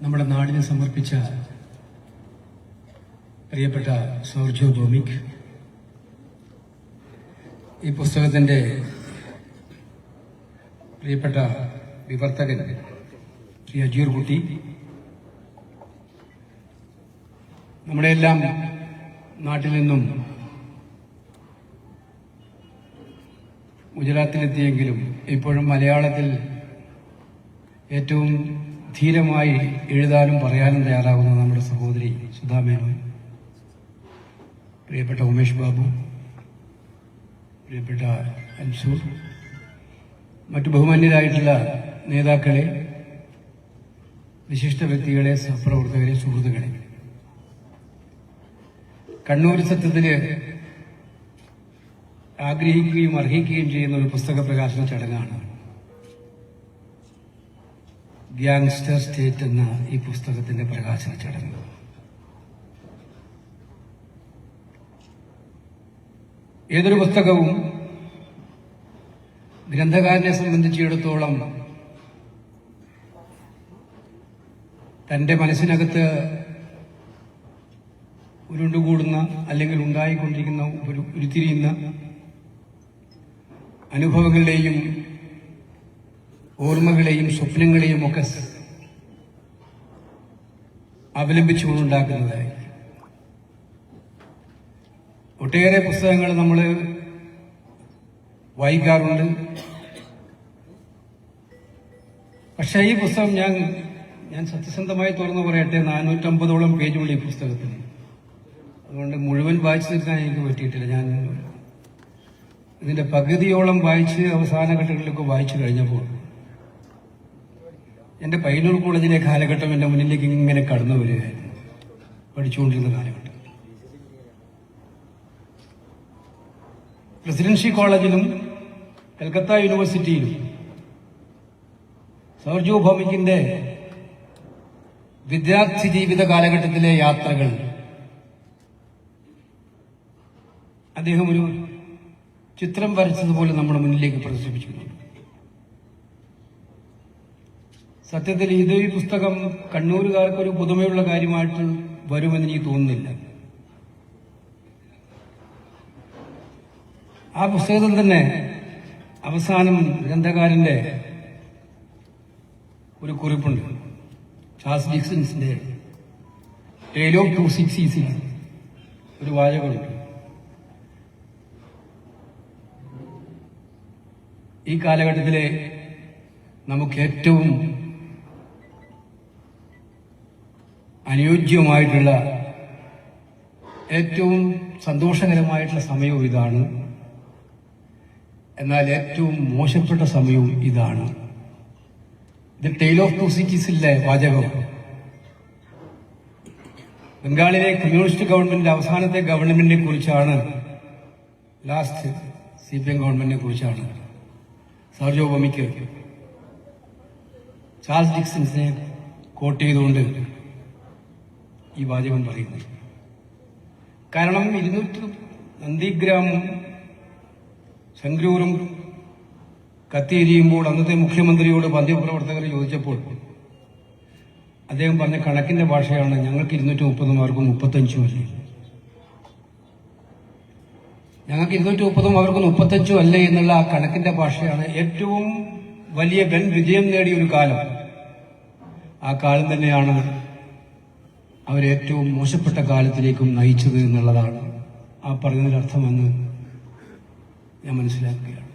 നമ്മുടെ നാടിന് സമർപ്പിച്ച പ്രിയപ്പെട്ട സൗർജോ ഡോമിക് ഈ പുസ്തകത്തിന്റെ പ്രിയപ്പെട്ട വിവർത്തകൻ ശ്രീ അജീർ കുട്ടി നമ്മുടെ എല്ലാം നാട്ടിൽ നിന്നും ഗുജറാത്തിലെത്തിയെങ്കിലും ഇപ്പോഴും മലയാളത്തിൽ ഏറ്റവും ധീരമായി എഴുതാനും പറയാനും തയ്യാറാകുന്ന നമ്മുടെ സഹോദരി സുധാമേനോൻ പ്രിയപ്പെട്ട ഉമേഷ് ബാബു പ്രിയപ്പെട്ട അൻസൂർ മറ്റു ബഹുമാന്യരായിട്ടുള്ള നേതാക്കളെ വിശിഷ്ട വ്യക്തികളെ സഹപ്രവർത്തകരെ സുഹൃത്തുക്കളെ. കണ്ണൂർ സത്യത്തിന് ആഗ്രഹിക്കുകയും അർഹിക്കുകയും ചെയ്യുന്ന ഒരു പുസ്തക പ്രകാശന ചടങ്ങാണ്. ഗ്യാങ്സ്റ്റർ സ്റ്റേറ്റ് എന്ന ഈ പുസ്തകത്തിന്റെ പ്രകാശന ചടങ്ങ്. ഏതൊരു പുസ്തകവും ഗ്രന്ഥകാരനെ സംബന്ധിച്ചിടത്തോളം തന്റെ മനസ്സിനകത്ത് ഉരുണ്ടുകൂടുന്ന അല്ലെങ്കിൽ ഉണ്ടായിക്കൊണ്ടിരിക്കുന്ന ഉരുത്തിരിയുന്ന അനുഭവങ്ങളുടെയും ഓർമ്മകളെയും സ്വപ്നങ്ങളെയും ഒക്കെ അവലംബിച്ചുകൊണ്ടുണ്ടാക്കുന്നതായി. ഒട്ടേറെ പുസ്തകങ്ങൾ നമ്മൾ വായിക്കാറുണ്ട്. പക്ഷേ ഈ പുസ്തകം ഞാൻ ഞാൻ സത്യസന്ധമായി തുറന്നു പറയട്ടെ നാനൂറ്റമ്പതോളം പേജുള്ള ഈ പുസ്തകത്തിന്. അതുകൊണ്ട് മുഴുവൻ വായിച്ചു തീർക്കാൻ എനിക്ക് പറ്റിയിട്ടില്ല. ഞാൻ ഇതിന്റെ പകുതിയോളം വായിച്ച് അവസാന ഘട്ടങ്ങളിലൊക്കെ വായിച്ചു കഴിഞ്ഞപ്പോൾ എന്റെ പയ്യന്നൂർ കോളേജിലെ കാലഘട്ടം എന്റെ മുന്നിലേക്ക് ഇങ്ങനെ കടന്നു വരികയായിരുന്നു. പഠിച്ചുകൊണ്ടിരുന്ന കാലഘട്ടം. പ്രസിഡൻസി കോളേജിലും കൽക്കത്ത യൂണിവേഴ്സിറ്റിയിലും സർജു ഭൗമിക്കിന്റെ വിദ്യാർത്ഥി ജീവിത കാലഘട്ടത്തിലെ യാത്രകൾ അദ്ദേഹം ഒരു ചിത്രം വരച്ചതുപോലെ നമ്മുടെ മുന്നിലേക്ക് പ്രദർശിപ്പിച്ചിട്ടുണ്ട്. സത്യത്തിൽ ഇത് ഈ പുസ്തകം കണ്ണൂരുകാർക്ക് ഒരു പുതുമയുള്ള കാര്യമായിട്ട് വരുമെന്ന് എനിക്ക് തോന്നുന്നില്ല. ആ പുസ്തകത്തിൽ തന്നെ അവസാനം ഗ്രന്ഥകാരന്റെ ഒരു കുറിപ്പുണ്ട്. ചാൾസ് ഡിക്സൺസിന്റെ ടേൽ ഓഫ് ടു സിക്സ് ഒരു വാചകമുണ്ട്. ഈ കാലഘട്ടത്തിലെ നമുക്ക് ഏറ്റവും അനുയോജ്യമായിട്ടുള്ള ഏറ്റവും സന്തോഷകരമായിട്ടുള്ള സമയവും ഇതാണ്. എന്നാൽ ഏറ്റവും മോശപ്പെട്ട സമയവും ഇതാണ്. ഇത് ടെയിൽ ഓഫ് ടു സിറ്റീസിലെ വാചകം. ബംഗാളിലെ കമ്മ്യൂണിസ്റ്റ് ഗവൺമെന്റിന്റെ അവസാനത്തെ ഗവൺമെന്റിനെ കുറിച്ചാണ്. ലാസ്റ്റ് സി പി എം ഗവൺമെന്റിനെ കുറിച്ചാണ്. സർജോ ബമിക്ക് ചാൾസ് ഡിക്സൺസിനെ കോട്ട് ചെയ്തുകൊണ്ട് ഈ വാചകം പറയുന്നത് കാരണം ഇരുന്നൂറ്റി നന്ദിഗ്രാമം സംഗ്രൂരും കത്തിയിരിയുമ്പോൾ അന്നത്തെ മുഖ്യമന്ത്രിയോട് പന്ത്യപ്രവർത്തകർ ചോദിച്ചപ്പോൾ അദ്ദേഹം പറഞ്ഞ കണക്കിന്റെ ഭാഷയാണ് ഞങ്ങൾക്ക് ഇരുന്നൂറ്റി മുപ്പത് മാർക്കും മുപ്പത്തഞ്ചും അല്ലേ? ഞങ്ങൾക്ക് ഇരുന്നൂറ്റി മുപ്പതും അവർക്ക് മുപ്പത്തഞ്ചും അല്ലേ എന്നുള്ള ആ കണക്കിന്റെ ഭാഷയാണ് ഏറ്റവും വലിയ വൻ വിജയം നേടിയ ഒരു കാലം. ആ കാലം തന്നെയാണ് അവരേറ്റവും മോശപ്പെട്ട കാലത്തിലേക്കും നയിച്ചത് എന്നുള്ളതാണ് ആ പറഞ്ഞതിലർത്ഥമെന്ന് ഞാൻ മനസ്സിലാക്കുകയാണ്.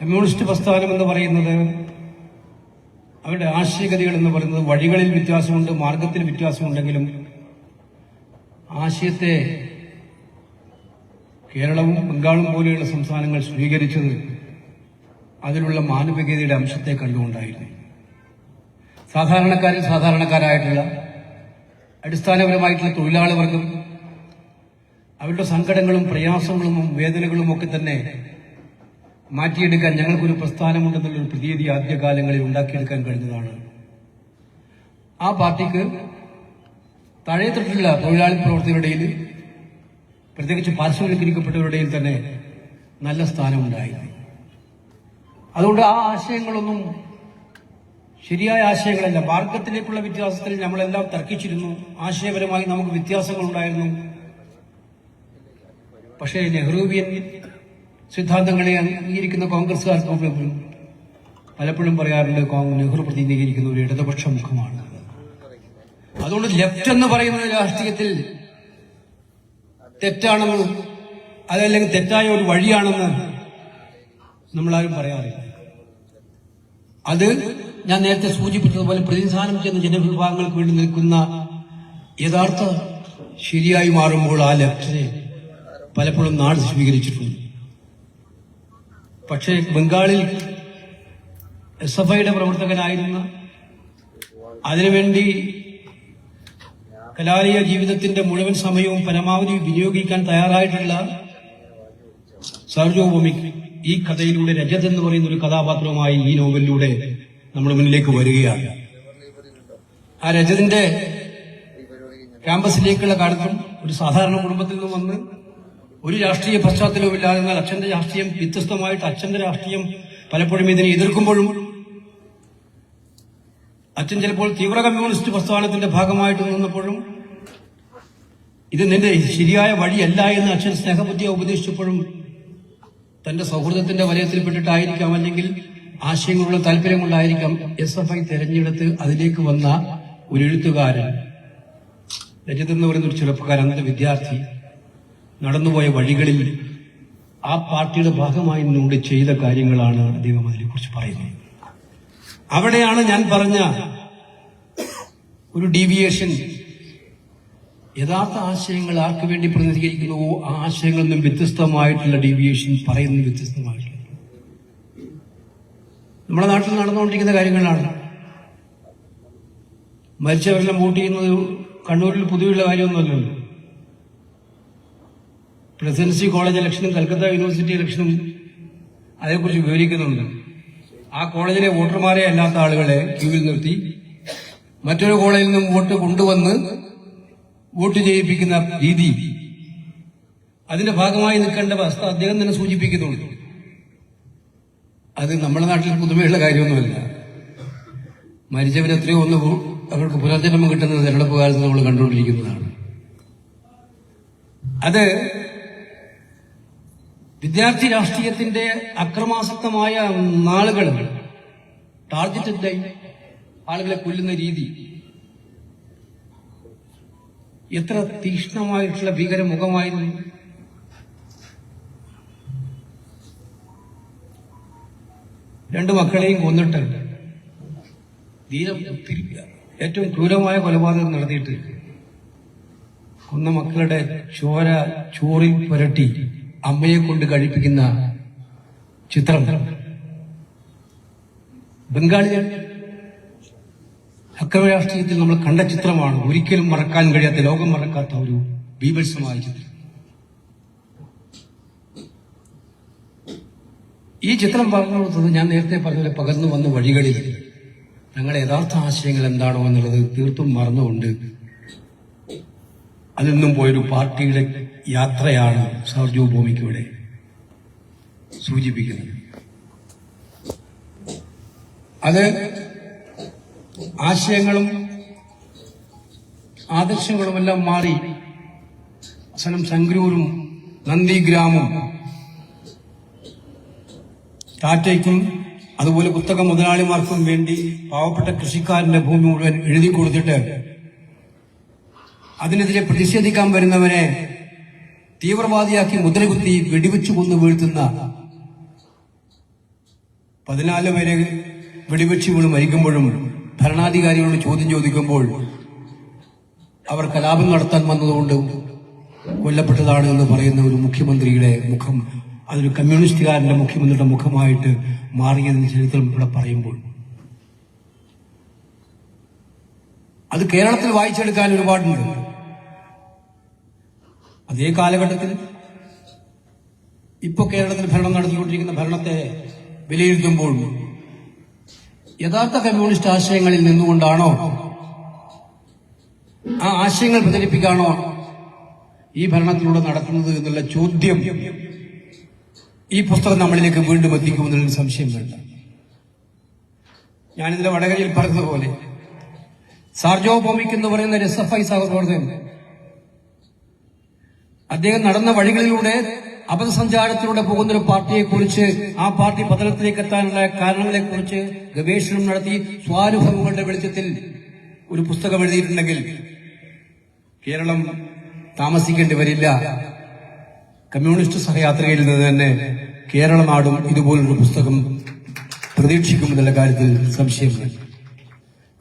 കമ്മ്യൂണിസ്റ്റ് പ്രസ്ഥാനം എന്ന് പറയുന്നത് അവരുടെ ആശയഗതികൾ എന്ന് പറയുന്നത് വഴികളിൽ വ്യത്യാസമുണ്ട് മാർഗത്തിൽ വ്യത്യാസമുണ്ടെങ്കിലും ആശയത്തെ കേരളവും ബംഗാളും പോലെയുള്ള സംസ്ഥാനങ്ങൾ സ്വീകരിച്ചത് അതിലുള്ള മാനവികതയുടെ അംശത്തെ കണ്ടുകൊണ്ടായിരുന്നു. സാധാരണക്കാരിൽ സാധാരണക്കാരായിട്ടുള്ള അടിസ്ഥാനപരമായിട്ടുള്ള തൊഴിലാളി വർഗം അവരുടെ സങ്കടങ്ങളും പ്രയാസങ്ങളും വേദനകളും ഒക്കെ തന്നെ മാറ്റിയെടുക്കാൻ ഞങ്ങൾക്കൊരു പ്രസ്ഥാനമുണ്ടെന്നുള്ളൊരു പ്രതീതി ആദ്യകാലങ്ങളിൽ ഉണ്ടാക്കിയെടുക്കാൻ കഴിഞ്ഞതാണ്. ആ പാർട്ടിക്ക് തഴയത്തിട്ടുള്ള തൊഴിലാളി പ്രവർത്തകരുടെ ഇടയിൽ പ്രത്യേകിച്ച് പാർശ്വവൽക്കരിക്കപ്പെട്ടവരുടെയിൽ തന്നെ നല്ല സ്ഥാനമുണ്ടായി അതുകൊണ്ട് ആ ആശയങ്ങളൊന്നും ശരിയായ ആശയങ്ങളല്ല. മാർഗത്തിലേക്കുള്ള വ്യത്യാസത്തിൽ നമ്മളെല്ലാം തർക്കിച്ചിരുന്നു. ആശയപരമായി നമുക്ക് വ്യത്യാസങ്ങളുണ്ടായിരുന്നു. പക്ഷേ നെഹ്റൂവിയൻ സിദ്ധാന്തങ്ങളെ അംഗീകരിക്കുന്ന കോൺഗ്രസ്സുകാർക്ക് പോലും പലപ്പോഴും പറയാറുണ്ട് നെഹ്റു പ്രതിനിധീകരിക്കുന്ന ഒരു ഇടതുപക്ഷ മുഖമാണ്. അതുകൊണ്ട് ലെഫ്റ്റ് എന്ന് പറയുന്ന രാഷ്ട്രീയത്തിൽ തെറ്റാണെന്ന് അതല്ലെങ്കിൽ തെറ്റായ ഒരു വഴിയാണെന്ന് നമ്മളാരും പറയാറില്ല. അത് ഞാൻ നേരത്തെ സൂചിപ്പിച്ചതുപോലെ പ്രതിനിധാനം ചെയ്യുന്ന ജനവിഭാഗങ്ങൾക്ക് വേണ്ടി നിൽക്കുന്ന യഥാർത്ഥ ശരിയായി മാറുമ്പോൾ ആ ലെഫ്റ്റിനെ പലപ്പോഴും നാട് സ്വീകരിച്ചിട്ടുണ്ട് പക്ഷേ ബംഗാളിൽ എസ് എഫ് ഐയുടെ പ്രവർത്തകനായിരുന്ന അതിനുവേണ്ടി കലാലയ ജീവിതത്തിന്റെ മുഴുവൻ സമയവും പരമാവധി വിനിയോഗിക്കാൻ തയ്യാറായിട്ടുള്ള സർജോ ഭൂമിക്ക് ഈ കഥയിലൂടെ രജത് എന്ന് പറയുന്ന ഒരു കഥാപാത്രവുമായി ഈ നോവലിലൂടെ നമ്മുടെ മുന്നിലേക്ക് വരികയാണ്. ആ രജതിന്റെ ക്യാമ്പസിലേക്കുള്ള കാലത്തും ഒരു സാധാരണ കുടുംബത്തിൽ നിന്ന് വന്ന് ഒരു രാഷ്ട്രീയ പശ്ചാത്തലവുമില്ലാതെ എന്നാൽ അച്ഛന്റെ രാഷ്ട്രീയം വ്യത്യസ്തമായിട്ട് അച്ഛന്റെ രാഷ്ട്രീയം പലപ്പോഴും ഇതിനെ എതിർക്കുമ്പോഴും അച്ഛൻ ചിലപ്പോൾ തീവ്ര കമ്മ്യൂണിസ്റ്റ് പ്രസ്ഥാനത്തിന്റെ ഭാഗമായിട്ട് നിന്നപ്പോഴും ഇത് നിന്റെ ശരിയായ വഴിയല്ല എന്ന് അച്ഛൻ സ്നേഹബുദ്ധിയെ ഉപദേശിച്ചപ്പോഴും തന്റെ സൗഹൃദത്തിന്റെ വലയത്തിൽപ്പെട്ടിട്ടായിരിക്കാം അല്ലെങ്കിൽ ആശയങ്ങളുള്ള താല്പര്യമുള്ളായിരിക്കാം എസ് എഫ് ഐ തെരഞ്ഞെടുത്ത് അതിലേക്ക് വന്ന ഒരു എഴുത്തുകാരൻ. രജത് എന്ന് പറയുന്ന ഒരു ചെറുപ്പക്കാരൻ അന്നത്തെ വിദ്യാർത്ഥി നടന്നുപോയ വഴികളിൽ ആ പാർട്ടിയുടെ ഭാഗമായി നിന്നുകൊണ്ട് ചെയ്ത കാര്യങ്ങളാണ് അദ്ദേഹം അതിനെക്കുറിച്ച് പറയുന്നത്. അവിടെയാണ് ഞാൻ പറഞ്ഞ ഒരു ഡീവിയേഷൻ യഥാർത്ഥ ആശയങ്ങൾ ആർക്ക് വേണ്ടി പ്രതിനിധീകരിക്കുന്നുവോ ആ ആശയങ്ങളിൽ നിന്നും വ്യത്യസ്തമായിട്ടുള്ള ഡീവിയേഷൻ പറയുന്നത് വ്യത്യസ്തമായിട്ടുള്ള നമ്മുടെ നാട്ടിൽ നടന്നുകൊണ്ടിരിക്കുന്ന കാര്യങ്ങളാണ്. മരിച്ചവരെല്ലാം വോട്ട് ചെയ്യുന്നത് കണ്ണൂരിൽ പുതിയുള്ള കാര്യമൊന്നുമല്ലല്ലോ. പ്രസിഡൻസി കോളേജ് ഇലക്ഷനും കൽക്കത്ത യൂണിവേഴ്സിറ്റി ഇലക്ഷനും അതേക്കുറിച്ച് വിവരിക്കുന്നുണ്ട്. ആ കോളേജിലെ വോട്ടർമാരെ അല്ലാത്ത ആളുകളെ ക്യൂവിൽ നിർത്തി മറ്റൊരു കോളേജിൽ നിന്നും വോട്ട് കൊണ്ടുവന്ന് വോട്ട് ചെയ്യിപ്പിക്കുന്ന രീതി. അതിന്റെ ഭാഗമായി നിൽക്കേണ്ട അവസ്ഥ അദ്ദേഹം തന്നെ സൂചിപ്പിക്കുന്നുണ്ട്. അത് നമ്മുടെ നാട്ടിൽ പുതുമയുള്ള കാര്യമൊന്നുമല്ല. മരിച്ചവരെത്രയോ ഒന്ന് പു- അവർക്ക് പുനർജന്മം കിട്ടുന്നത് തെരഞ്ഞെടുപ്പ് കാലത്ത് നമ്മൾ കണ്ടുകൊണ്ടിരിക്കുന്നതാണ്. അത് വിദ്യാർത്ഥി രാഷ്ട്രീയത്തിന്റെ അക്രമാസക്തമായ നാളുകൾ ടാർഗറ്റഡായി ആളുകളെ കൊല്ലുന്ന രീതി. എത്ര തീക്ഷ്ണമായിട്ടുള്ള ഭീകരമുഖമായിരുന്നു രണ്ടു മക്കളെയും കൊന്നിട്ട് ധീരം തിരിക്കുക ഏറ്റവും ക്രൂരമായ കൊലപാതകം നടത്തിയിട്ട് കൊന്ന മക്കളുടെ ചോര ചോറിൽ പുരട്ടി അമ്മയെ കൊണ്ട് കഴിപ്പിക്കുന്ന ചിത്രം. ബംഗാളികൾ അക്രമ രാഷ്ട്രീയത്തിൽ നമ്മൾ കണ്ട ചിത്രമാണ്. ഒരിക്കലും മറക്കാൻ കഴിയാത്ത ലോകം മറക്കാത്ത ഒരു ബീഭത്സമായ ചിത്രം. ഈ ചിത്രം പറഞ്ഞു കൊടുത്തത് ഞാൻ നേരത്തെ പറഞ്ഞ പകർന്നു വന്ന വഴികളിൽ. ഞങ്ങളുടെ യഥാർത്ഥ ആശയങ്ങൾ എന്താണോ എന്നുള്ളത് തീർത്തും മറന്നുകൊണ്ട് അതിൽ നിന്നും പോയൊരു പാർട്ടിയുടെ യാത്രയാണ് സർജു ഭൂമിക്കൂടെ സൂചിപ്പിക്കുന്നത്. അത് ആശയങ്ങളും ആദർശങ്ങളുമെല്ലാം മാറി അവസാനം സംഗ്രൂരും നന്ദിഗ്രാമും ടാറ്റയ്ക്കും അതുപോലെ കുത്തക മുതലാളിമാർക്കും വേണ്ടി പാവപ്പെട്ട കൃഷിക്കാരന്റെ ഭൂമി മുഴുവൻ എഴുതി കൊടുത്തിട്ട് അതിനെതിരെ പ്രതിഷേധിക്കാൻ വരുന്നവനെ തീവ്രവാദിയാക്കി മുദ്രകുത്തി വെടിവെച്ചു കൊന്നു വീഴ്ത്തുന്ന പതിനാല് പേരെ വെടിവെച്ച് വീണ് മരിക്കുമ്പോഴും ഭരണാധികാരികളോട് ചോദ്യം ചോദിക്കുമ്പോൾ അവർ കലാപം നടത്താൻ വന്നതുകൊണ്ട് കൊല്ലപ്പെട്ടതാണ് എന്ന് പറയുന്ന ഒരു മുഖ്യമന്ത്രിയുടെ മുഖം. അതൊരു കമ്മ്യൂണിസ്റ്റുകാരന്റെ മുഖ്യമന്ത്രിയുടെ മുഖമായിട്ട് മാറിയതിന് ചരിത്രം ഇവിടെ പറയുമ്പോൾ. അത് കേരളത്തിൽ വായിച്ചെടുക്കാൻ ഒരുപാടുണ്ട്. അതേ കാലഘട്ടത്തിൽ ഇപ്പോൾ കേരളത്തിൽ ഭരണം നടത്തിക്കൊണ്ടിരിക്കുന്ന ഭരണത്തെ വിലയിരുത്തുമ്പോൾ യഥാർത്ഥ കമ്മ്യൂണിസ്റ്റ് ആശയങ്ങളിൽ നിന്നുകൊണ്ടാണോ ആ ആശയങ്ങൾ പ്രചരിപ്പിക്കാണോ ഈ ഭരണത്തിലൂടെ നടക്കുന്നത് എന്നുള്ള ചോദ്യം ഈ പുസ്തകം നമ്മളിലേക്ക് വീണ്ടും എത്തിക്കുമെന്നുള്ള സംശയം വേണ്ട. ഞാനിതിലെ വടകരയിൽ പറഞ്ഞതുപോലെ സാർജോ ഭൂമിക്ക് എന്ന് പറയുന്ന എസ് എഫ് ഐ സഹപ്രവർത്തകൻ അദ്ദേഹം നടന്ന വഴികളിലൂടെ അപഥസഞ്ചാരത്തിലൂടെ പോകുന്ന ഒരു പാർട്ടിയെക്കുറിച്ച് ആ പാർട്ടി പതനത്തിലേക്ക് എത്താനുള്ള കാരണങ്ങളെക്കുറിച്ച് ഗവേഷണം നടത്തി സ്വാനുഭവങ്ങളുടെ വെളിച്ചത്തിൽ ഒരു പുസ്തകം എഴുതിയിട്ടുണ്ടെങ്കിൽ കേരളം താമസിക്കേണ്ടി വരില്ല. കമ്മ്യൂണിസ്റ്റ് സഹയാത്രികയിൽ നിന്ന് തന്നെ കേരള നാടും ഇതുപോലൊരു പുസ്തകം പ്രതീക്ഷിക്കുമെന്നുള്ള കാര്യത്തിൽ സംശയമില്ല.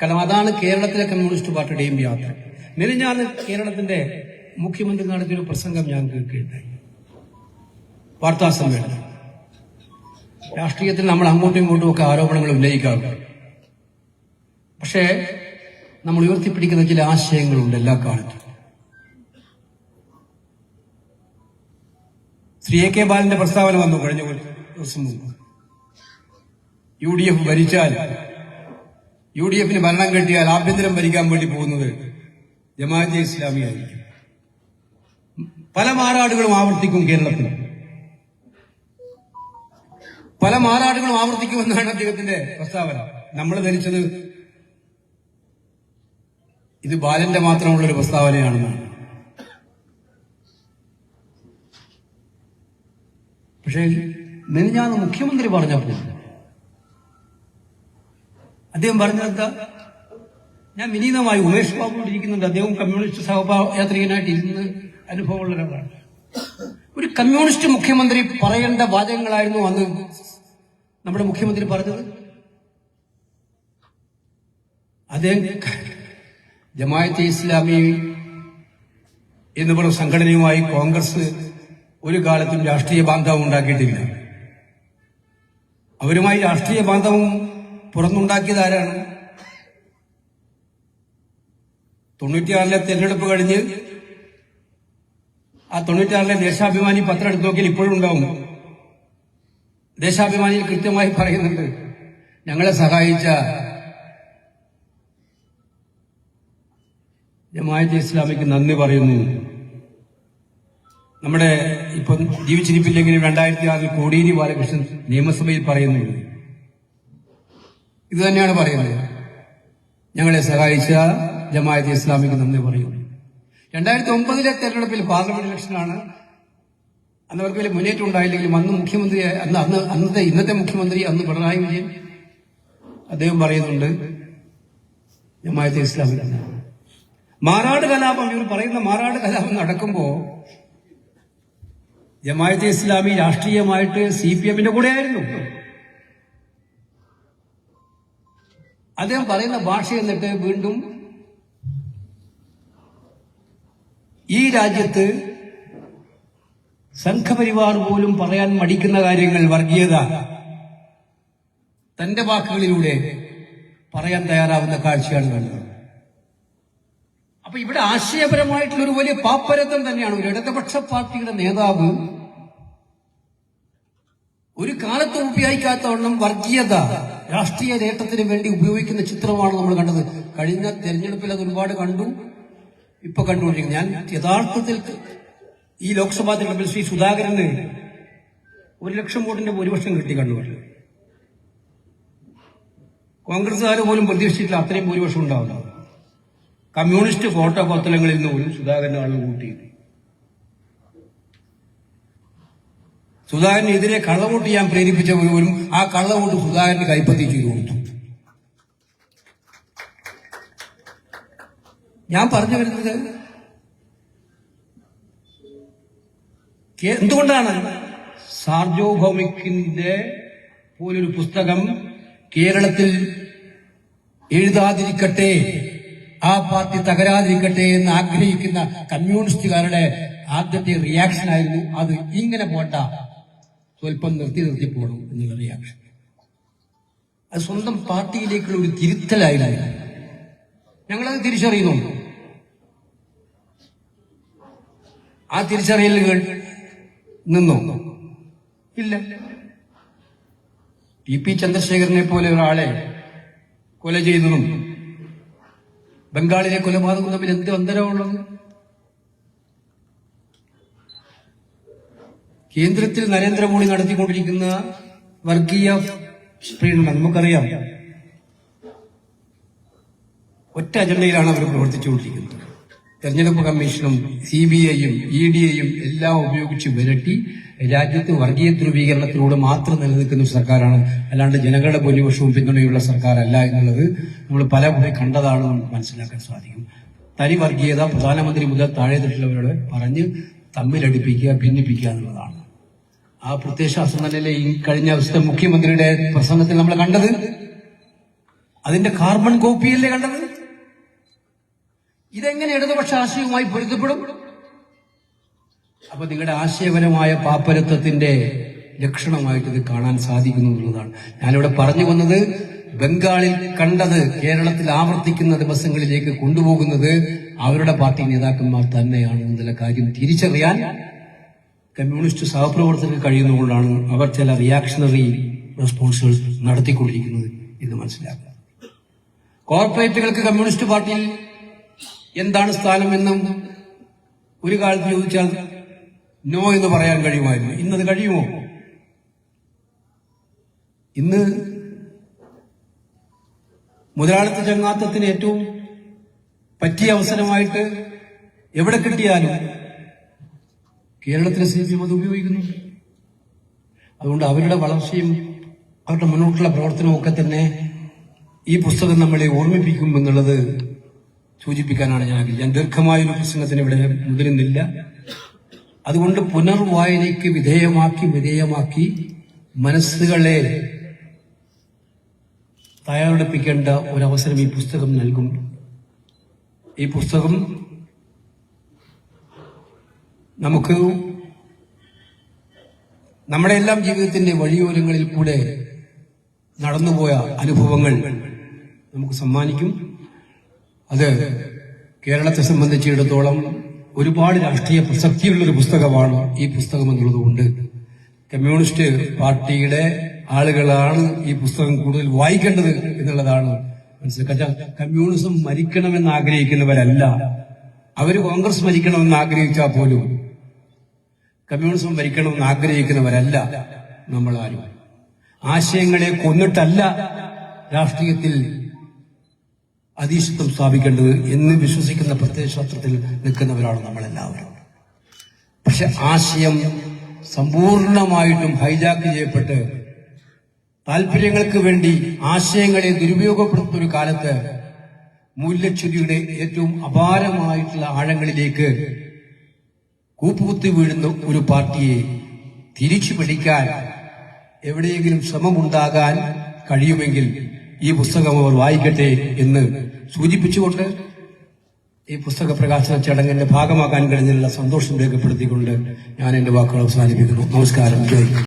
കാരണം അതാണ് കേരളത്തിലെ കമ്മ്യൂണിസ്റ്റ് പാർട്ടിയുടെയും യാത്ര. മെലിഞ്ഞാൽ കേരളത്തിന്റെ മുഖ്യമന്ത്രി നടത്തിയ ഒരു പ്രസംഗം ഞാൻ കേൾക്കുകയുണ്ടായി. വാർത്താ സമ്മേളനം. രാഷ്ട്രീയത്തിൽ നമ്മൾ അങ്ങോട്ടും ഇങ്ങോട്ടും ഒക്കെ ആരോപണങ്ങൾ ഉന്നയിക്കാറുണ്ട്. പക്ഷേ നമ്മൾ ഉയർത്തിപ്പിടിക്കുന്ന ചില ആശയങ്ങളുണ്ട് എല്ലാ കാലത്തും. ശ്രീ എ കെ ബാലന്റെ പ്രസ്താവന വന്നു കഴിഞ്ഞ ദിവസം മുമ്പ്. യു ഡി എഫ് ഭരിച്ചാൽ യു ഡി എഫിന് ഭരണം കിട്ടിയാൽ ആഭ്യന്തരം ഭരിക്കാൻ വേണ്ടി പോകുന്നത് ജമാഅത്തെ ഇസ്ലാമി ആയിരിക്കും പല മാറാടുകളും ആവർത്തിക്കും കേരളത്തിൽ. പല മാറാടുകളും ആവർത്തിക്കുമെന്നാണ് അദ്ദേഹത്തിന്റെ പ്രസ്താവന. നമ്മൾ ധരിച്ചത് ഇത് ബാലന്റെ മാത്രമുള്ള ഒരു പ്രസ്താവനയാണെന്നാണ്. പക്ഷേ മെനിഞ്ഞാന്ന് മുഖ്യമന്ത്രി പറഞ്ഞപ്പോൾ അദ്ദേഹം പറഞ്ഞത് ഞാൻ വിനീതമായി ഉമേഷ് ബാബുയോട് ഇരിക്കുന്നുണ്ട്. അദ്ദേഹം കമ്മ്യൂണിസ്റ്റ് സഹയാത്രികനായിട്ട് ഇരുന്ന് അനുഭവമുള്ള ഒരാളാണ്. ഒരു കമ്മ്യൂണിസ്റ്റ് മുഖ്യമന്ത്രി പറയേണ്ട വാചകങ്ങളായിരുന്നു അന്ന് നമ്മുടെ മുഖ്യമന്ത്രി പറഞ്ഞത്. അദ്ദേഹം ജമായത്തെ ഇസ്ലാമി എന്ന് പറഞ്ഞ സംഘടനയുമായി കോൺഗ്രസ് ഒരു കാലത്തും രാഷ്ട്രീയ ബാന്ധവം ഉണ്ടാക്കിയിട്ടില്ല. അവരുമായി രാഷ്ട്രീയ ബാന്ധവം പുറന്നുണ്ടാക്കിയത് ആരാണ്? തൊണ്ണൂറ്റിയാറിലെ തെരഞ്ഞെടുപ്പ് കഴിഞ്ഞ് ആ തൊണ്ണൂറ്റിയാറിലെ ദേശാഭിമാനി പത്രം എടുത്തു നോക്കിയാൽ ഇപ്പോഴും ഉണ്ടാവും. ദേശാഭിമാനിയിൽ കൃത്യമായി പറയുന്നുണ്ട് ഞങ്ങളെ സഹായിച്ച ജമാഅത്തെ ഇസ്ലാമിക്ക് നന്ദി പറയുന്നു. നമ്മുടെ ഇപ്പം ജീവിച്ചിരിപ്പില്ലെങ്കിലും രണ്ടായിരത്തി ആറിൽ കോടിയേരി ബാലകൃഷ്ണൻ നിയമസഭയിൽ പറയുന്നുണ്ട് ഇത് തന്നെയാണ് പറയുന്നത്. ഞങ്ങളെ സഹായിച്ച ജമാഅത്തെ ഇസ്ലാമിക്ക് നന്ദി പറയുന്നു. രണ്ടായിരത്തി ഒമ്പതിലെ തെരഞ്ഞെടുപ്പിൽ പാർലമെന്റ് ഇലക്ഷനാണ്. അന്ന് അവർക്ക് വലിയ മുന്നേറ്റം ഉണ്ടായില്ലെങ്കിലും അന്ന് മുഖ്യമന്ത്രി അന്ന് അന്ന് അന്നത്തെ ഇന്നത്തെ മുഖ്യമന്ത്രി അന്ന് പിണറായി വിജയൻ അദ്ദേഹം പറയുന്നുണ്ട് ജമാഅത്തെ ഇസ്ലാമിൽ മാറാട് കലാപം ഇവർ പറയുന്ന മാറാട് കലാപം നടക്കുമ്പോ ജമാഅത്തെ ഇസ്ലാമി രാഷ്ട്രീയമായിട്ട് സി പി എമ്മിന്റെ കൂടെയായിരുന്നു. അദ്ദേഹം പറയുന്ന ഭാഷ എന്നിട്ട് വീണ്ടും ഈ രാജ്യത്ത് സംഘപരിവാർ പോലും പറയാൻ മടിക്കുന്ന കാര്യങ്ങൾ വർഗീയത. തന്റെ വാക്കുകളിലൂടെ പറയാൻ തയ്യാറാവുന്ന കാഴ്ചയാണ് കണ്ടത്. അപ്പൊ ഇവിടെ ആശയപരമായിട്ടുള്ള ഒരു വലിയ പാപ്പരത്വം തന്നെയാണ് ഒരു ഇടതുപക്ഷ പാർട്ടിയുടെ നേതാവ്. ഒരു കാലത്ത് ഉപയോഗിക്കാത്തവണ്ണം വർഗീയത രാഷ്ട്രീയ നേട്ടത്തിന് വേണ്ടി ഉപയോഗിക്കുന്ന ചിത്രമാണ് നമ്മൾ കണ്ടത്. കഴിഞ്ഞ തെരഞ്ഞെടുപ്പിൽ അത് ഒരുപാട് കണ്ടു ഇപ്പൊ കണ്ടുകൊണ്ടിരിക്കുന്നു. ഞാൻ യഥാർത്ഥത്തിൽ ഈ ലോക്സഭാ തെരഞ്ഞെടുപ്പിൽ ശ്രീ സുധാകരന് ഒരു ലക്ഷം വോട്ടിന്റെ ഭൂരിപക്ഷം കിട്ടി കണ്ണൂരിൽ. കോൺഗ്രസ്സുകാർ പോലും പ്രതീക്ഷിച്ചിട്ടില്ല അത്രയും ഭൂരിപക്ഷം ഉണ്ടാവില്ല. കമ്മ്യൂണിസ്റ്റ് ഫോട്ടോ കൊത്തലങ്ങളിൽ നിന്ന് പോലും സുധാകരൻ ആളുകൾ കൂട്ടിയത് സുധാകരനെതിരെ കള്ളവോട്ട് ചെയ്യാൻ പ്രേരിപ്പിച്ച പോലും ആ കള്ളവോട്ട് സുധാകരന് കൈപ്പത്തി ചെയ്തു കൊടുത്തു. ഞാൻ പറഞ്ഞു വരുന്നത് എന്തുകൊണ്ടാണ്? സാർജോഭൗമിക്കിന്റെ പോലൊരു പുസ്തകം കേരളത്തിൽ എഴുതാതിരിക്കട്ടെ ആ പാർട്ടി തകരാതിരിക്കട്ടെ എന്ന് ആഗ്രഹിക്കുന്ന കമ്മ്യൂണിസ്റ്റുകാരുടെ ആദ്യത്തെ റിയാക്ഷൻ ആയിരുന്നു അത്. ഇങ്ങനെ പോണ്ട. സ്വല്പം നിർത്തി നിർത്തി പോകണം എന്നുള്ള റിയാക്ഷൻ അത് സ്വന്തം പാർട്ടിയിലേക്കുള്ള ഒരു തിരുത്തലായിരുന്നു. ഞങ്ങളത് തിരിച്ചറിയുന്നുണ്ട് ആ തിരിച്ചറിയലുകൾ നിന്നോ. ഇല്ല. ടി പി ചന്ദ്രശേഖരനെ പോലെ ഒരാളെ കൊല ചെയ്തതും ബംഗാളിലെ കൊലപാതകം തമ്മിൽ എന്ത് അന്തരമുള്ളത് കേന്ദ്രത്തിൽ നരേന്ദ്രമോദി നടത്തിക്കൊണ്ടിരിക്കുന്ന വർഗീയ പ്രീണനം നമുക്കറിയാം. ഒറ്റ അജണ്ടയിലാണ് അവർ പ്രവർത്തിച്ചുകൊണ്ടിരിക്കുന്നത്. തെരഞ്ഞെടുപ്പ് കമ്മീഷനും സി ബി ഐയും ഇ ഡി ഐയും എല്ലാം ഉപയോഗിച്ച് വിരട്ടി രാജ്യത്ത് വർഗീയ ധ്രുവീകരണത്തിലൂടെ മാത്രം നിലനിൽക്കുന്ന സർക്കാരാണ്. അല്ലാണ്ട് ജനങ്ങളുടെ ഭൂരിപക്ഷവും പിന്തുണയുള്ള സർക്കാരല്ല എന്നുള്ളത് നമ്മൾ പല കണ്ടതാണ് നമുക്ക് മനസ്സിലാക്കാൻ സാധിക്കും. തനി വർഗീയത പ്രധാനമന്ത്രി മുതൽ താഴെ തട്ടിലുള്ളവരോട് പറഞ്ഞ് തമ്മിലടിപ്പിക്കുക ഭിന്നിപ്പിക്കുക എന്നുള്ളതാണ്. ആ പ്രത്യയശാസ്ത്ര നിലയിലെ ഈ കഴിഞ്ഞ ദിവസത്തെ മുഖ്യമന്ത്രിയുടെ പ്രസംഗത്തിൽ നമ്മൾ കണ്ടത് അതിന്റെ കാർബൺ കോപ്പിയല്ലേ കണ്ടത്? ഇതെങ്ങനെ ഇടതുപക്ഷ ആശയവുമായി പൊരുത്തപ്പെടും? അപ്പൊ നിങ്ങളുടെ ആശയപരമായ പാപ്പരത്വത്തിന്റെ ലക്ഷണമായിട്ട് ഇത് കാണാൻ സാധിക്കുന്നു എന്നുള്ളതാണ്. ഞാനിവിടെ പറഞ്ഞു വന്നത് ബംഗാളിൽ കണ്ടത് കേരളത്തിൽ ആവർത്തിക്കുന്ന ദിവസങ്ങളിലേക്ക് കൊണ്ടുപോകുന്നത് അവരുടെ പാർട്ടി നേതാക്കന്മാർ തന്നെയാണ് എന്നുള്ള കാര്യം തിരിച്ചറിയാൻ കമ്മ്യൂണിസ്റ്റ് സഹപ്രവർത്തകർക്ക് കഴിയുന്നതുകൊണ്ടാണ് അവർ ചില റിയാക്ഷണറി റെസ്പോൺസുകൾ നടത്തിക്കൊണ്ടിരിക്കുന്നത് എന്ന് മനസ്സിലാക്കുക. കോർപ്പറേറ്റുകൾക്ക് കമ്മ്യൂണിസ്റ്റ് പാർട്ടിയിൽ എന്താണ് സ്ഥാനം എന്നും ഒരു കാലത്ത് ചോദിച്ചാൽ നോ എന്ന് പറയാൻ കഴിയുമായിരുന്നു. ഇന്നത് കഴിയുമോ? ഇന്ന് മുതലാളിത്ത ചങ്ങാത്തത്തിന് ഏറ്റവും പറ്റിയ അവസരമായിട്ട് എവിടെ കിട്ടിയാലും കേരളത്തിലെ സി പി എം അത് ഉപയോഗിക്കുന്നു. അതുകൊണ്ട് അവരുടെ വളർച്ചയും അവരുടെ മുന്നോട്ടുള്ള പ്രവർത്തനവും ഒക്കെ തന്നെ ഈ പുസ്തകം നമ്മളെ ഓർമ്മിപ്പിക്കും എന്നുള്ളത് സൂചിപ്പിക്കാനാണ് ഞാൻ ആഗ്രഹിച്ചത്. ഞാൻ ദീർഘമായ ഒരു പ്രസംഗത്തിന് ഇവിടെ മുതിരുന്നില്ല. അതുകൊണ്ട് പുനർവായനയ്ക്ക് വിധേയമാക്കി വിധേയമാക്കി മനസ്സുകളെ തയ്യാറെടുപ്പിക്കേണ്ട ഒരവസരം ഈ പുസ്തകം നൽകും. ഈ പുസ്തകം നമുക്ക് നമ്മുടെ എല്ലാം ജീവിതത്തിന്റെ വഴിയോരങ്ങളിൽ കൂടെ നടന്നുപോയ അനുഭവങ്ങൾ നമുക്ക് സമ്മാനിക്കും. അത് കേരളത്തെ സംബന്ധിച്ചിടത്തോളം ഒരുപാട് രാഷ്ട്രീയ പ്രസക്തിയുള്ള ഒരു പുസ്തകമാണ് ഈ പുസ്തകം എന്നുള്ളതുകൊണ്ട് കമ്മ്യൂണിസ്റ്റ് പാർട്ടിയുടെ ആളുകളാണ് ഈ പുസ്തകം കൂടുതൽ വായിക്കേണ്ടത് എന്നുള്ളതാണ് മനസ്സിലാക്കുക. കമ്മ്യൂണിസം മരിക്കണമെന്ന് ആഗ്രഹിക്കുന്നവരല്ല. അവർ കോൺഗ്രസ് മരിക്കണമെന്ന് ആഗ്രഹിച്ചാൽ പോലും കമ്മ്യൂണിസം മരിക്കണമെന്ന് ആഗ്രഹിക്കുന്നവരല്ല നമ്മളാരും. ആശയങ്ങളെ കൊന്നിട്ടല്ല രാഷ്ട്രീയത്തിൽ അധീശത്വം സ്ഥാപിക്കേണ്ടത് എന്ന് വിശ്വസിക്കുന്ന പ്രത്യയശാസ്ത്രത്തിൽ നിൽക്കുന്നവരാണ് നമ്മളെല്ലാവരും. പക്ഷെ ആശയം സമ്പൂർണമായിട്ടും ഹൈജാക്ക് ചെയ്യപ്പെട്ട് താല്പര്യങ്ങൾക്ക് വേണ്ടി ആശയങ്ങളെ ദുരുപയോഗപ്പെടുത്തുന്ന ഒരു കാലത്ത് മൂല്യച്യുതിയുടെ ഏറ്റവും അപാരമായിട്ടുള്ള ആഴങ്ങളിലേക്ക് കൂപ്പുകുത്തി വീഴുന്ന ഒരു പാർട്ടിയെ തിരിച്ചു പിടിക്കാൻ എവിടെയെങ്കിലും ശ്രമമുണ്ടാകാൻ കഴിയുമെങ്കിൽ ഈ പുസ്തകം അവർ വായിക്കട്ടെ എന്ന് സൂചിപ്പിച്ചുകൊണ്ട് ഈ പുസ്തക പ്രകാശന ചടങ്ങിന്റെ ഭാഗമാക്കാൻ കഴിഞ്ഞതിലുള്ള സന്തോഷം രേഖപ്പെടുത്തിക്കൊണ്ട് ഞാൻ എന്റെ വാക്കുകൾ അവസാനിപ്പിക്കുന്നു നമസ്കാരം ജയ്.